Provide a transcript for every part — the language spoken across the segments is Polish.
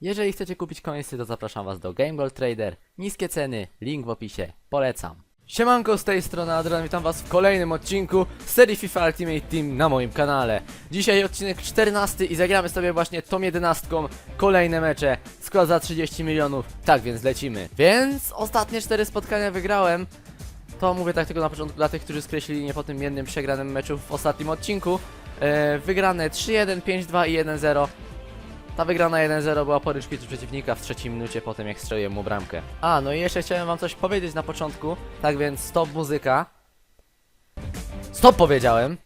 Jeżeli chcecie kupić końsy, to zapraszam was do Game Gold Trader. Niskie ceny, link w opisie. Polecam. Siemanko, z tej strony Adrian, witam was w kolejnym odcinku z serii FIFA Ultimate Team na moim kanale. Dzisiaj odcinek 14 i zagramy sobie właśnie tą 11 kolejne mecze. Skład za 30 milionów, tak więc lecimy. Więc ostatnie 4 spotkania wygrałem. To mówię tak tylko na początku dla tych, którzy skreślili nie po tym jednym przegranym meczu w ostatnim odcinku. E, wygrane 3-1, 5-2 i 1-0. Ta wygrana 1-0 była po ryczkitu przeciwnika w trzeciej minucie po tym jak strzeliłem mu bramkę. A, no i jeszcze chciałem wam coś powiedzieć na początku. Tak więc stop muzyka. Stop powiedziałem.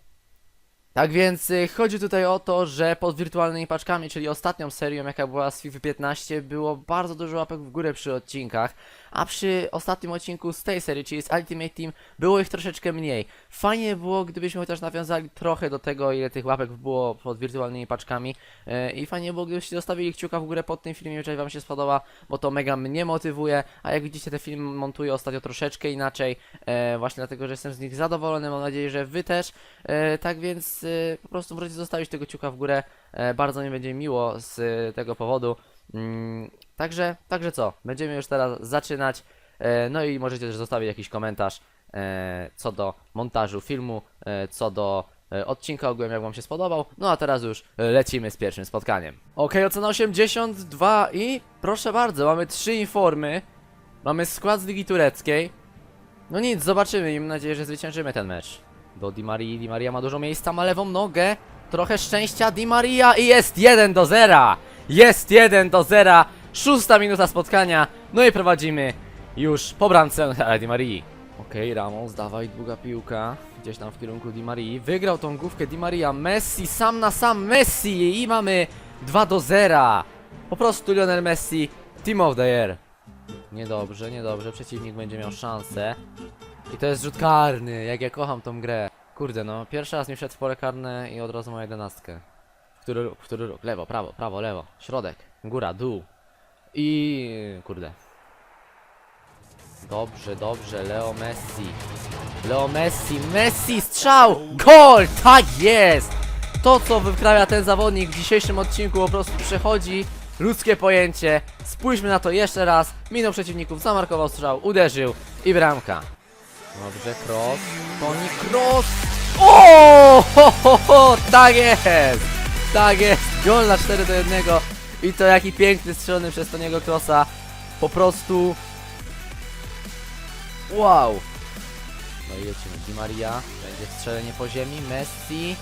Tak więc y, chodzi tutaj o to, że pod wirtualnymi paczkami, czyli ostatnią serią jaka była z FIFA 15 było bardzo dużo łapek w górę przy odcinkach, a przy ostatnim odcinku z tej serii, czyli z Ultimate Team, było ich troszeczkę mniej. Fajnie było, gdybyśmy chociaż nawiązali trochę do tego, ile tych łapek było pod wirtualnymi paczkami. E, i fajnie było, gdybyście zostawili kciuka w górę pod tym filmem, jeżeli wam się spodoba, bo to mega mnie motywuje, a jak widzicie te filmy montuję ostatnio troszeczkę inaczej, e, właśnie dlatego, że jestem z nich zadowolony, mam nadzieję, że wy też, e, tak więc po prostu możecie zostawić tego kciuka w górę, bardzo mi będzie miło z tego powodu. Także, także co, będziemy już teraz zaczynać, e, no i możecie też zostawić jakiś komentarz e, co do montażu filmu, e, co do odcinka ogółem, jak wam się spodobał. No a teraz już lecimy z pierwszym spotkaniem. Ok, ocena 82 i proszę bardzo, mamy trzy informy. Mamy skład z Ligi Tureckiej. No nic, zobaczymy mam nadzieję, że zwyciężymy ten mecz. Do Di Marii, Di Maria ma dużo miejsca, ma lewą nogę. Trochę szczęścia, Di Maria i jest 1 do 0! Jest 1 do 0! Szósta minuta spotkania, no i prowadzimy już po bramce Di Marii. Okej, Ramos, dawaj, długa piłka. Gdzieś tam w kierunku Di Marii. Wygrał tą główkę Di Maria. Messi, sam na sam Messi! I mamy 2 do 0. Po prostu Lionel Messi, Team of the Year. Niedobrze, niedobrze. Przeciwnik będzie miał szansę. I to jest rzut karny, jak ja kocham tą grę. Kurde, no, pierwszy raz mi wszedł w pole karne i od razu ma jedenastkę. W który w który? Lewo, prawo, prawo, lewo. Środek, góra, dół. I... kurde. Dobrze, dobrze, Leo Messi. Leo Messi, Messi, strzał! Gol! Tak jest! To, co wyprawia ten zawodnik w dzisiejszym odcinku, po prostu przechodzi ludzkie pojęcie. Spójrzmy na to jeszcze raz. Minął przeciwników, zamarkował strzał, uderzył i bramka. Dobrze, cross. Toni cross. O! Ho, ho, ho! Tak jest! Tak jest! Gol na 4 do 1. I to jaki piękny strzelony przez Toniego Crossa. Po prostu Wow! No i lecimy. Di Maria. Będzie strzelenie po ziemi. Messi.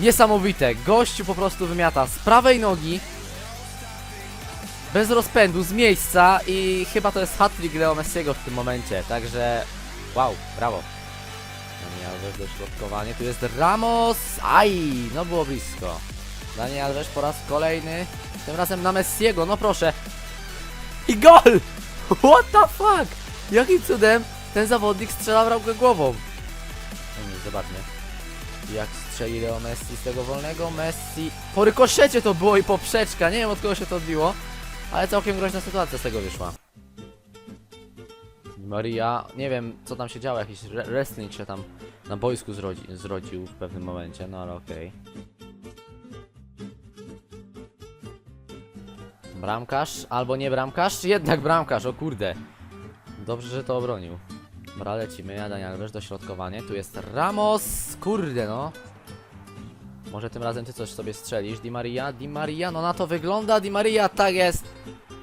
Niesamowite. Gościu po prostu wymiata z prawej nogi. Bez rozpędu, z miejsca i chyba to jest hat-trick Leo Messiego w tym momencie. Także wow, brawo. Daniel Alves dośrodkowanie. Tu jest Ramos. Aj, no było blisko. Daniel Alves po raz kolejny. Tym razem na Messiego, no proszę. I gol! What the fuck? Jakim cudem ten zawodnik strzela bramkę głową? No nic, zobaczmy. Jak strzeli Leo Messi z tego wolnego. Messi... Po rykoszecie to było i poprzeczka. Nie wiem od kogo się to odbiło. Ale całkiem groźna sytuacja z tego wyszła. Maria, nie wiem co tam się działo, jakiś re- wrestling się tam na boisku zrodzi, zrodził w pewnym momencie, no ale okej. Bramkarz, albo nie bramkarz, jednak bramkarz, o kurde. Dobrze, że to obronił. Dobra, lecimy, ja Daniel Alves, dośrodkowanie, tu jest Ramos, kurde no. Może tym razem ty coś sobie strzelisz, Di Maria, Di Maria, no na to wygląda, Di Maria, tak jest.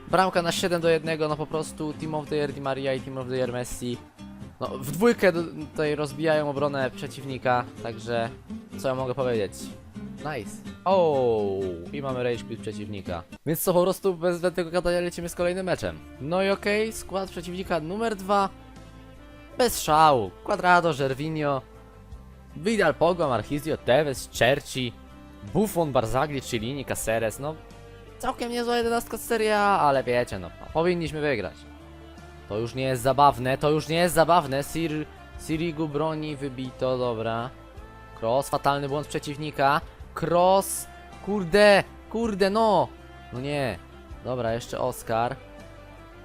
Bramka na 7 do 1, no po prostu Team of the Year Di Maria i Team of the Year Messi. No, w dwójkę tutaj rozbijają obronę przeciwnika, także co ja mogę powiedzieć? Nice. O, i mamy rage quit przeciwnika. Więc co, po prostu bez zbędnego gadania lecimy z kolejnym meczem. No i okej, skład przeciwnika numer 2. Bez szału. Quadrado, Gervinho, Vidal, Pogba, Marchizio, Tevez, Cerci, Buffon, Barzagli, Cillini, Caceres, no całkiem niezła jedenastka z Serie A, ale wiecie no, powinniśmy wygrać. To już nie jest zabawne, to już nie jest zabawne, Sir, Sirigu broni, wybito, dobra. Cross, fatalny błąd przeciwnika. Cross, kurde, kurde, no. No nie. Dobra, jeszcze Oscar.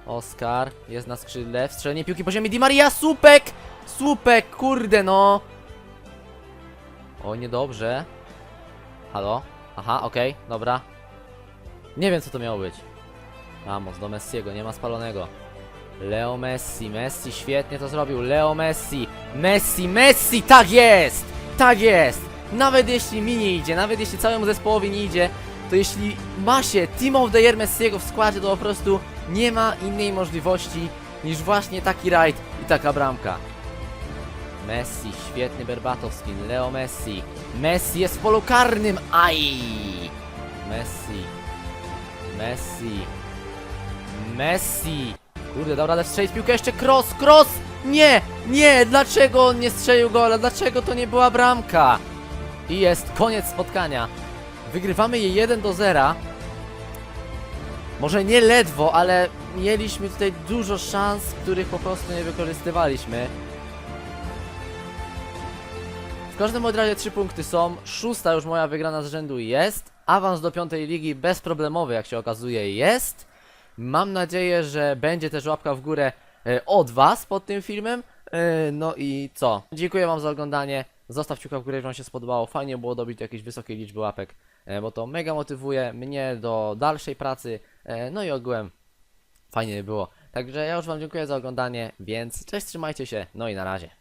Oscar, jest na skrzydle, wstrzelenie piłki po ziemi, Di Maria, słupek! Słupek, kurde, no. O, niedobrze. Halo? Aha, okej, dobra. Nie wiem co to miało być. Ramos do Messiego, nie ma spalonego. Leo Messi, Messi świetnie to zrobił. Leo Messi, Messi, Messi, tak jest! Tak jest! Nawet jeśli mi nie idzie, nawet jeśli całemu zespołowi nie idzie, to jeśli ma się Team of the Year Messiego w składzie, to po prostu nie ma innej możliwości niż właśnie taki rajd i taka bramka. Messi, świetny Berbatowski, Leo Messi. Messi jest w polu karnym, aj! Messi, Messi, Messi. Kurde, dał radę strzelić piłkę jeszcze cross, cross! Nie, nie, dlaczego on nie strzelił gola? Dlaczego to nie była bramka? I jest koniec spotkania. Wygrywamy je 1 do 0. Może nie ledwo, ale mieliśmy tutaj dużo szans, których po prostu nie wykorzystywaliśmy. W każdym razie 3 punkty są. Szósta już moja wygrana z rzędu jest. Awans do piątej ligi bezproblemowy, jak się okazuje, jest. Mam nadzieję, że będzie też łapka w górę e, od Was pod tym filmem. E, no i co? Dziękuję Wam za oglądanie. Zostawcie kciuka w górę, jeżeli Wam się spodobało. Fajnie było dobić do jakiejś wysokiej liczby łapek, e, bo to mega motywuje mnie do dalszej pracy. E, no i ogółem fajnie by było. Także ja już Wam dziękuję za oglądanie, więc cześć, trzymajcie się, no i na razie.